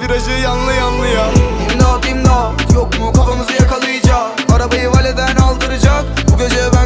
Virajı yanlı yanlıya İmdat imdat yok mu? Kafamızı yakalayacak. Arabayı valeden aldıracak. Bu gece ben